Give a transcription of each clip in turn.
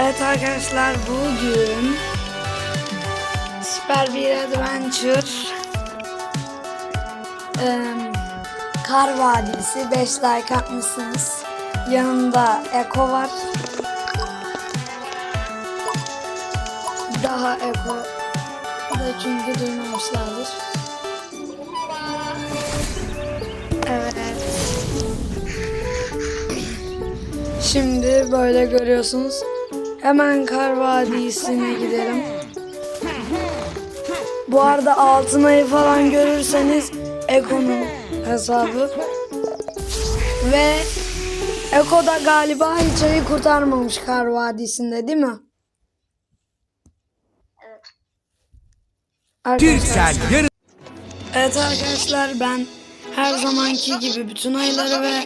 Evet arkadaşlar bugün Süper bir Adventure em, Kar Vadisi 5 like atmışsınız. Yanında Eko var. Daha Eko da çünkü duymamışlardır. Evet. Şimdi böyle görüyorsunuz. Hemen Kar Vadisi'ne gidelim. Bu arada altın ayı falan görürseniz Eko'nun hesabı. Ve Eko da galiba hiç ayı kurtarmamış Kar Vadisi'nde değil mi? Türksel yarın evet arkadaşlar ben her zamanki gibi bütün ayları ve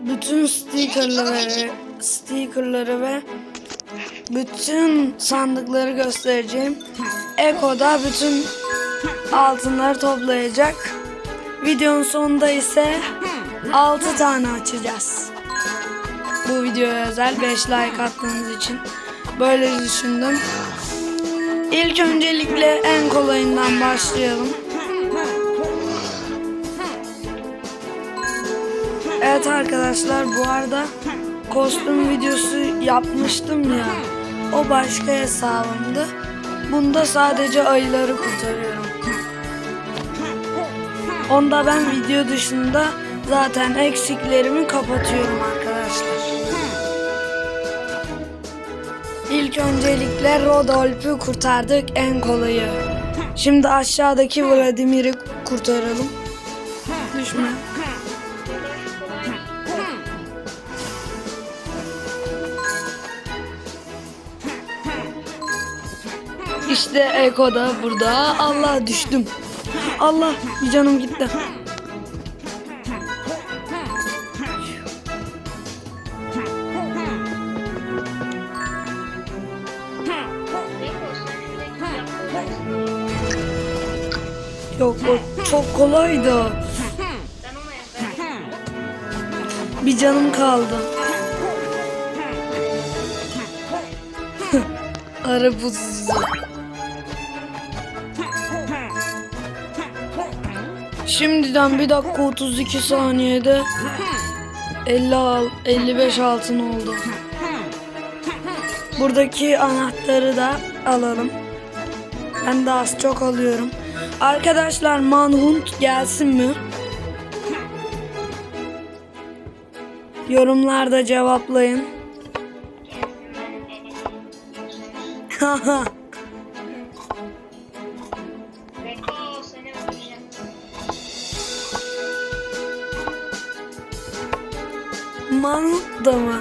bütün stickerları stickerları ve bütün sandıkları göstereceğim. Eko'da bütün altınları toplayacak. Videonun sonunda ise 6 tane açacağız. Bu videoya özel 5 like attığınız için böyle düşündüm. İlk öncelikle en kolayından başlayalım. Evet arkadaşlar bu arada kostüm videosu yapmıştım ya. O başka hesabımdı. Bunda sadece ayıları kurtarıyorum. Onda ben video dışında zaten eksiklerimi kapatıyorum arkadaşlar. İlk öncelikle Rodolph'u kurtardık en kolayı. Şimdi aşağıdaki Vladimir'i kurtaralım. Düşme. İşte Eko da burada. Allah düştüm. Allah bir canım gitti. Yok o çok kolaydı. Bir canım kaldı. Arı Şimdiden 1 dakika 32 saniyede 50 al, 55 altın oldu. Buradaki anahtarı da alalım. Ben de az çok alıyorum. Arkadaşlar manhunt gelsin mi? Yorumlarda cevaplayın. Haha. Mı?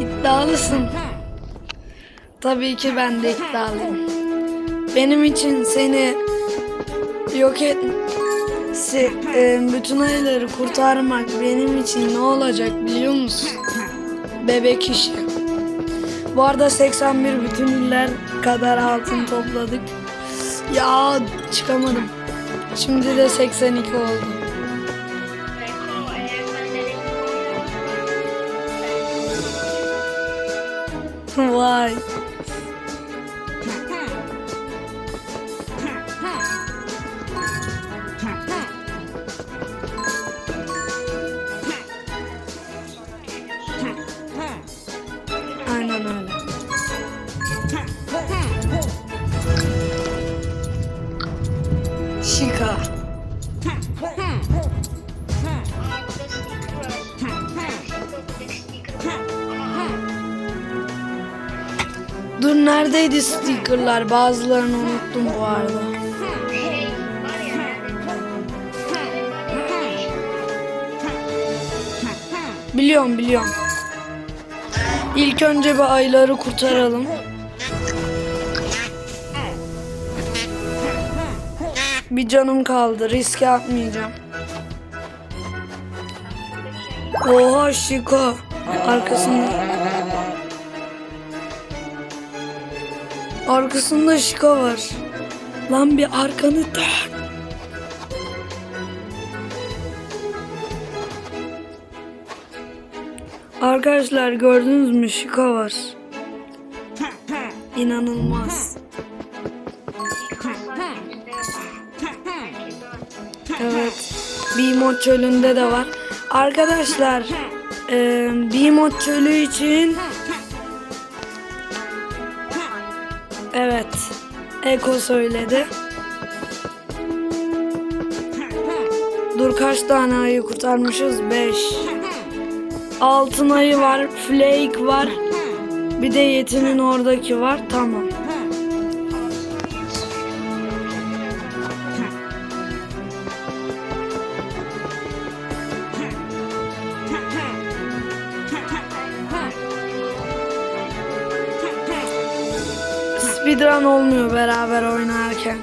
İddialısın. Tabii ki ben de iddialıyım. Benim için seni yok et se- e, bütün ayıları kurtarmak benim için ne olacak biliyor musun? Bebek işi. Bu arada 81 bütün iller kadar altın topladık. Ya çıkamadım. Şimdi de 82 oldu. Vay. Var. Dur neredeydi stickerlar? Bazılarını unuttum bu arada. Biliyorum biliyorum. İlk önce bir ayıları kurtaralım. Bir canım kaldı. Riske atmayacağım. Oha Şiko. Arkasında. Arkasında Şiko var. Lan bir arkanı dön. Arkadaşlar gördünüz mü Şiko var. İnanılmaz. Bimot çölünde de var. Arkadaşlar e, Bimot çölü için Evet. Eko söyledi. Dur kaç tane ayı kurtarmışız? 5. Altın ayı var. Flake var. Bir de yetimin oradaki var. Tamam. Speedrun olmuyor beraber oynarken.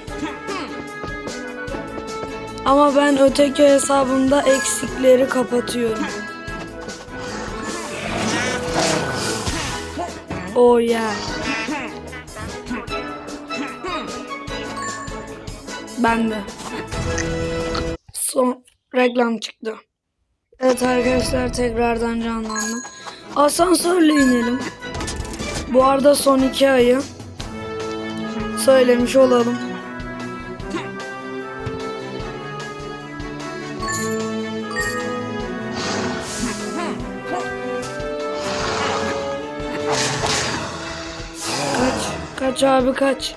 Ama ben öteki hesabımda eksikleri kapatıyorum. Oh yeah. Ben de. Son reklam çıktı. Evet arkadaşlar tekrardan canlandım. Asansörle inelim. Bu arada son iki ayı söylemiş olalım. Kaç, kaç abi kaç.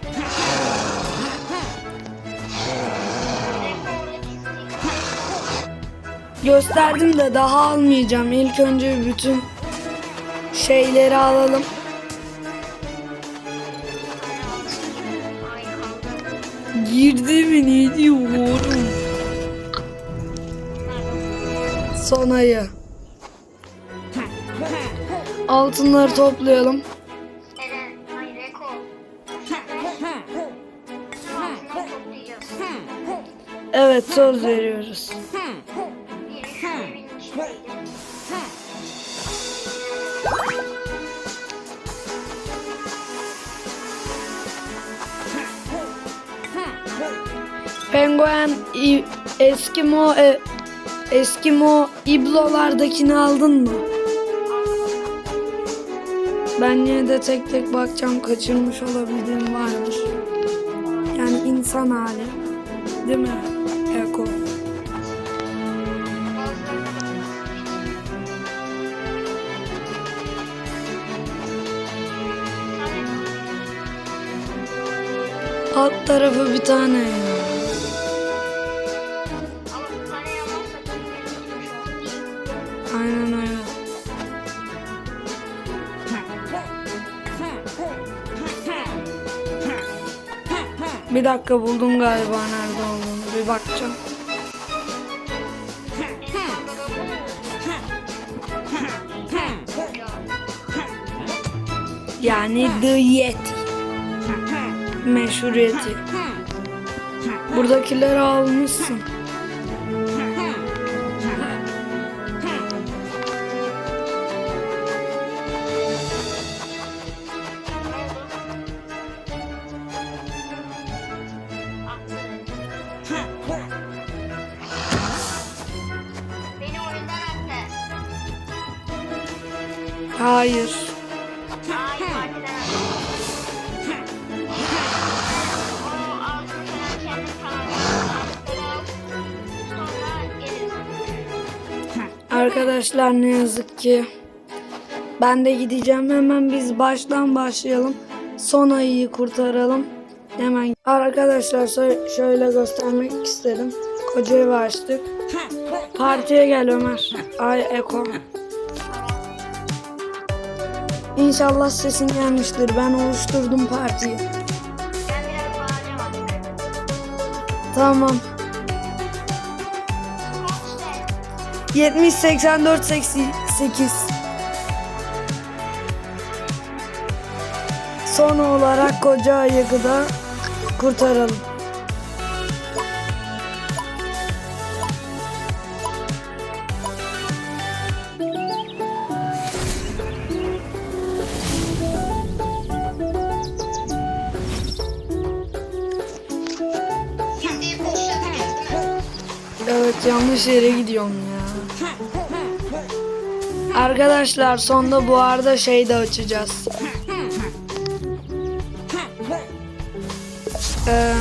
Gösterdim de daha almayacağım. İlk önce bütün şeyleri alalım. Girdi mi ne diyorum? Son ayı. Altınları toplayalım. Evet söz veriyoruz. Penguen Eskimo e, Eskimo iblolardakini aldın mı? Ben yine de tek tek bakacağım kaçırmış olabildiğim vardır. Yani insan hali. Değil mi? Eko. Alt tarafı bir tane ya. Bir dakika buldum galiba nerede olduğunu. Bir bakacağım. Yani The Yeti. Meşhur Yeti. Buradakileri almışsın. Arkadaşlar ne yazık ki ben de gideceğim hemen biz baştan başlayalım. Son ayıyı kurtaralım. Hemen arkadaşlar şö- şöyle göstermek istedim. Koca evi açtık. Partiye gel Ömer. Ay Eko. İnşallah sesin gelmiştir. Ben oluşturdum partiyi. Tamam. 70 84 88. Son olarak koca ayığı da kurtaralım. Evet yanlış yere gidiyorum ya. Arkadaşlar sonda bu arada şey de açacağız. Ee,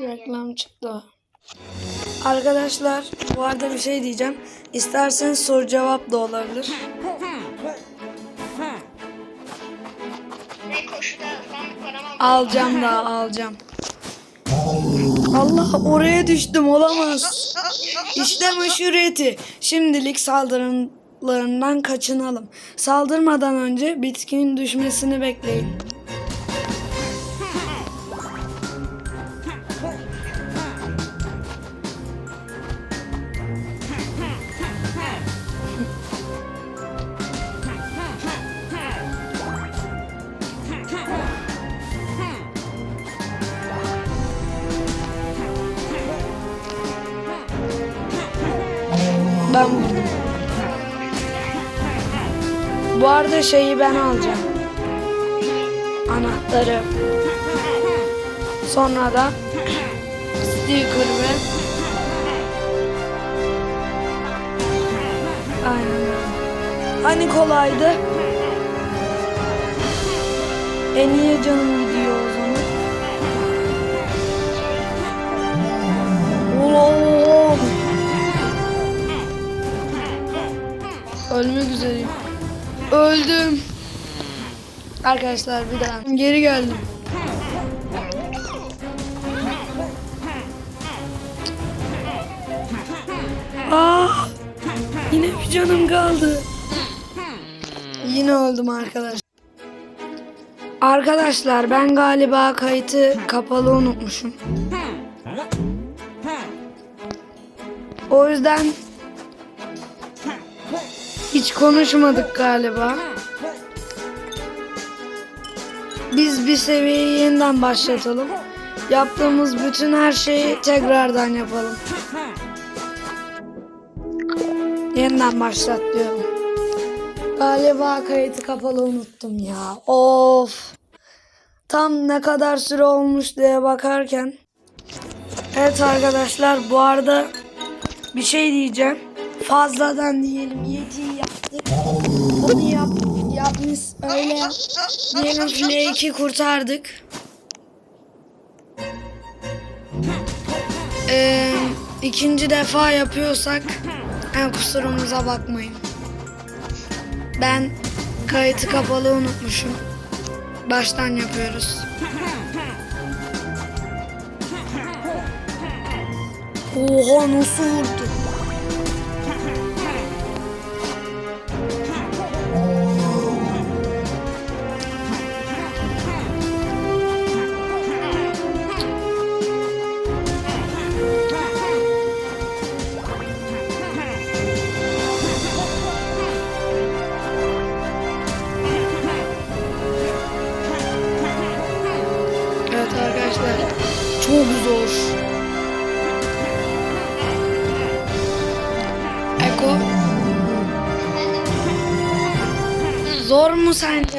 Reklam çıktı. Arkadaşlar bu arada bir şey diyeceğim. İsterseniz soru cevap da olabilir. Alacağım da alacağım. Allah oraya düştüm olamaz. İşte meşhuriyeti. Şimdilik saldırılarından kaçınalım. Saldırmadan önce bitkinin düşmesini bekleyin. Ben vurdum. Bu arada şeyi ben alacağım. Anahtarı. Sonra da sticker ve Aynen. Hani kolaydı? E niye canım gidiyor o zaman? Oo! Ölmek üzereyim. Öldüm. Arkadaşlar bir daha. Geri geldim. Ah! Yine bir canım kaldı. Yine öldüm arkadaşlar. Arkadaşlar ben galiba kayıtı kapalı unutmuşum. O yüzden hiç konuşmadık galiba. Biz bir seviyeyi yeniden başlatalım. Yaptığımız bütün her şeyi tekrardan yapalım. Yeniden başlat diyorum. Galiba kayıtı kapalı unuttum ya. Of. Tam ne kadar süre olmuş diye bakarken. Evet arkadaşlar bu arada bir şey diyeceğim. Fazladan diyelim yaptık. Onu yap, yapmış öyle. Diyelim Flake'i kurtardık. Ee, ikinci defa yapıyorsak en kusurumuza bakmayın. Ben kayıtı kapalı unutmuşum. Baştan yapıyoruz. Oha nasıl vurdu?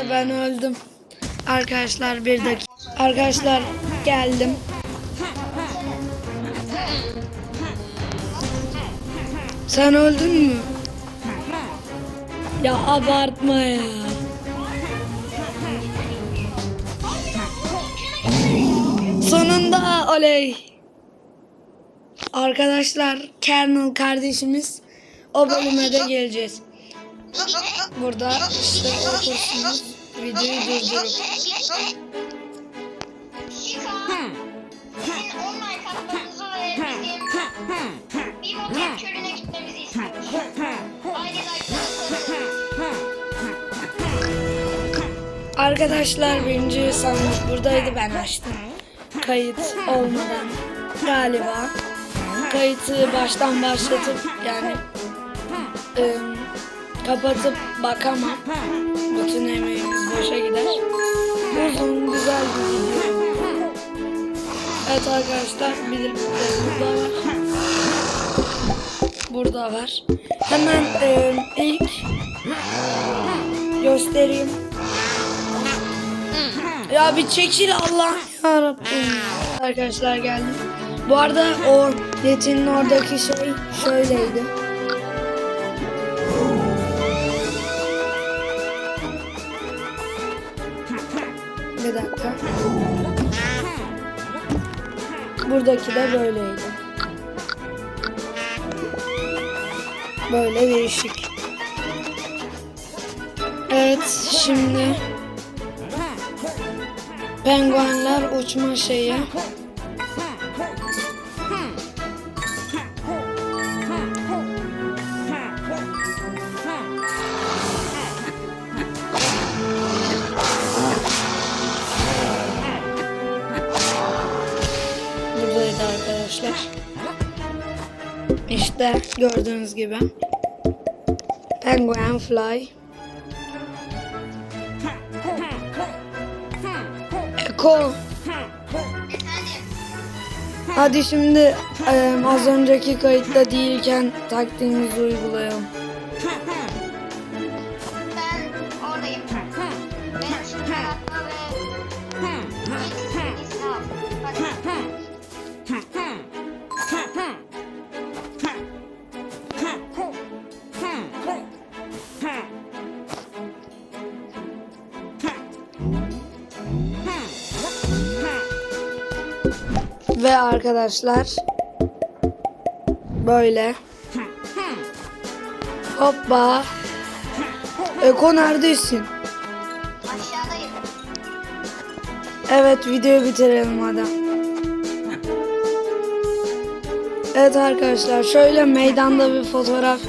Sence ben öldüm. Arkadaşlar bir dakika. Arkadaşlar geldim. Sen öldün mü? Ya abartma ya. Sonunda oley. Arkadaşlar Kernel kardeşimiz o bölüme de geleceğiz. Burada işte okursunuz videoyu durdurup. Arkadaşlar birinci sandık buradaydı ben açtım. Kayıt olmadan galiba. Kayıtı baştan başlatıp yani e, kapatıp bakamam. Bütün emeğimiz boşa gider. Uzun güzel bir video. Evet arkadaşlar de burada var. Burada var. Hemen e, ilk göstereyim. Ya bir çekil Allah yarabbim. Arkadaşlar geldim. Bu arada o Yeti'nin oradaki şey şöyleydi. Buradaki de böyleydi. Böyle değişik. Evet şimdi penguenler uçma şeyi. İşte gördüğünüz gibi. Penguin fly. Eko. Hadi şimdi az önceki kayıtta değilken taktiğimizi uygulayalım. Ve arkadaşlar böyle hoppa Eko neredesin? Aşağıdayım. Evet videoyu bitirelim hadi. Evet arkadaşlar şöyle meydanda bir fotoğraf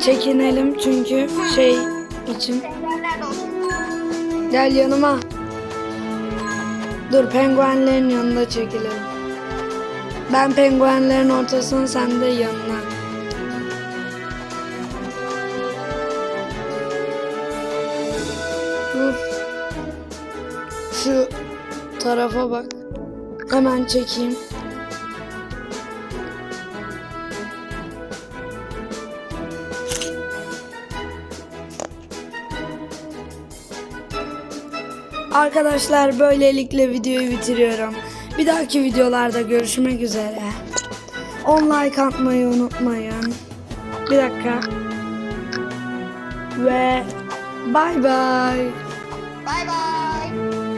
çekinelim çünkü şey için. Gel yanıma. Dur penguenlerin yanında çekilelim. Ben penguenlerin ortasına sen de yanına. Dur. Şu tarafa bak. Hemen çekeyim. Arkadaşlar böylelikle videoyu bitiriyorum. Bir dahaki videolarda görüşmek üzere. 10 like atmayı unutmayın. Bir dakika. Ve. Bay bay.